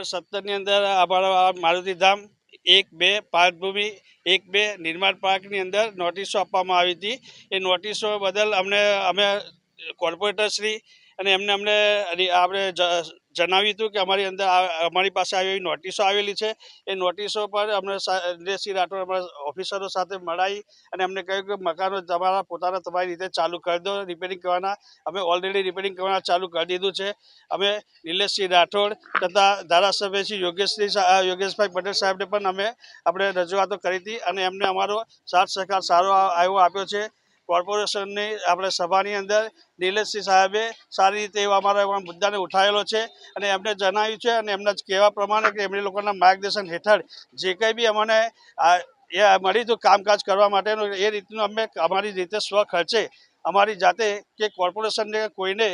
Number સત્તરની અંદર અમારા મારુતિધામ એક બે પાર્કભૂમિ, એક બે નિર્માણ પાર્કની અંદર નોટિસો આપવામાં આવી હતી. એ નોટિસો બદલ અમને, અમે કોર્પોરેટરશ્રી અને એમને અમને આપણે જણાવ્યું હતું કે અમારી અંદર અમારી પાસે આવી એવી નોટિસો આવેલી છે. એ નોટિસો પર અમને નિલેશસિંહ રાઠોડ અમારા ઓફિસરો સાથે મળાવી અને અમને કહ્યું કે મકાનો તમારા પોતાના તમારી રીતે ચાલુ કરી દો રિપેરિંગ કરવાના. અમે ઓલરેડી રિપેરિંગ કરવાના ચાલુ કરી દીધું છે. અમે નિલેશસિંહ રાઠોડ તથા ધારાસભ્ય શ્રી યોગેશ્રી યોગેશભાઈ પટેલ સાહેબને પણ અમે આપણે રજૂઆતો કરી હતી અને એમને અમારો સાથ સહકાર સારો આવ્યો આપ્યો છે. કોર્પોરેશનની આપણે સભાની અંદર નિલેશસિંહ સાહેબે સારી રીતે એવા અમારા મુદ્દાને ઉઠાવેલો છે અને એમને જણાવ્યું છે અને એમના કહેવા પ્રમાણે કે એમની લોકોના માર્ગદર્શન હેઠળ જે કંઈ બી અમને એ મળી હતું કામકાજ કરવા માટેનું એ રીતનું અમે અમારી રીતે સ્વખર્ચે અમારી જાતે કે કોર્પોરેશનને કોઈને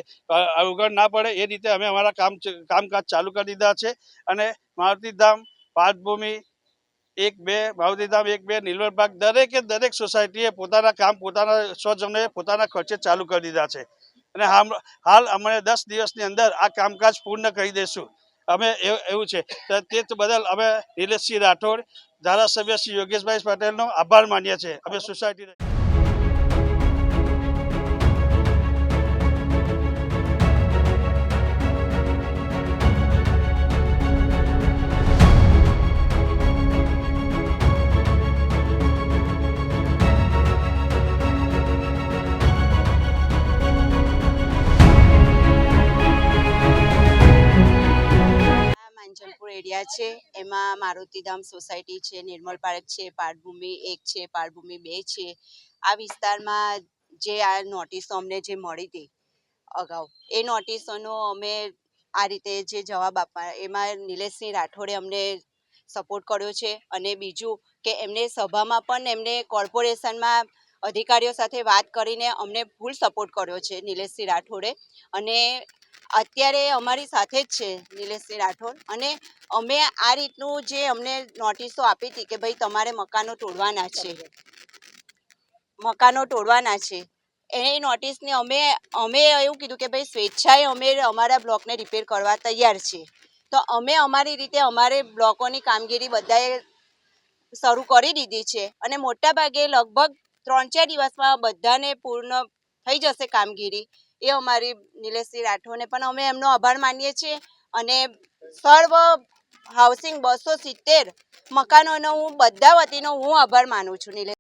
અવગણ ના પડે એ રીતે અમે અમારા કામ કામકાજ ચાલુ કરી દીધા છે અને મારુતિધામ પાર્કભૂમિ એક બે ભાવતીધામ એક બે નીલવરબાગ દરેકે દરેક સોસાયટીએ પોતાના કામ, પોતાના સ્વજનોએ પોતાના ખર્ચે ચાલુ કરી દીધા છે. અને હાલ અમે દસ દિવસની અંદર આ કામકાજ પૂર્ણ કરી દઈશું અમે એવું છે. તે બદલ અમે નિલેશસિંહ રાઠોડ, ધારાસભ્ય શ્રી યોગેશભાઈ પટેલનો આભાર માનીએ છીએ. અમે સોસાયટી એરિયા છે, એમાં મારુતિધામ સોસાયટી છે, નિર્મલ પાર્ક છે પાર્ટભૂમિ એક છે પાર્ટભૂમિ બે છે. આ વિસ્તારમાં જે આ નોટિસો અમને જે મળી હતી અગાઉ, એ નોટિસોનો અમે આ રીતે જે જવાબ આપવા, એમાં નિલેશસિંહ રાઠોડે અમને સપોર્ટ કર્યો છે અને બીજું કે એમને સભામાં પણ એમને કોર્પોરેશનમાં અધિકારીઓ સાથે વાત કરીને અમને ફૂલ સપોર્ટ કર્યો છે નિલેશસિંહ રાઠોડે. અને અત્યારે અમારી સાથે જ છે નિલેશસિંહ રાઠોડ. અને અમે આ રીતનું જે અમને નોટિસો આપી હતી કે ભાઈ તમારે મકાનો તોડવાના છે. મકાનો તોડવાના છે. એ નોટિસને અમે અમે એવું કીધું કે ભાઈ સ્વેચ્છાએ અમે અમારા બ્લોકને રિપેર કરવા તૈયાર છે તો અમે અમારી રીતે અમારે બ્લોકોની કામગીરી બધાએ શરૂ કરી દીધી છે. અને મોટાભાગે લગભગ ત્રણ ચાર દિવસમાં બધાને પૂર્ણ થઈ જશે કામગીરી. એ અમારી નિલેશસિંહ રાઠોડને પણ અમે એમનો આભાર માનીએ છીએ અને સર્વ હાઉસિંગ બસો સિત્તેર મકાનોનો હું, બધા વતીનો હું આભાર માનું છું નિલેશ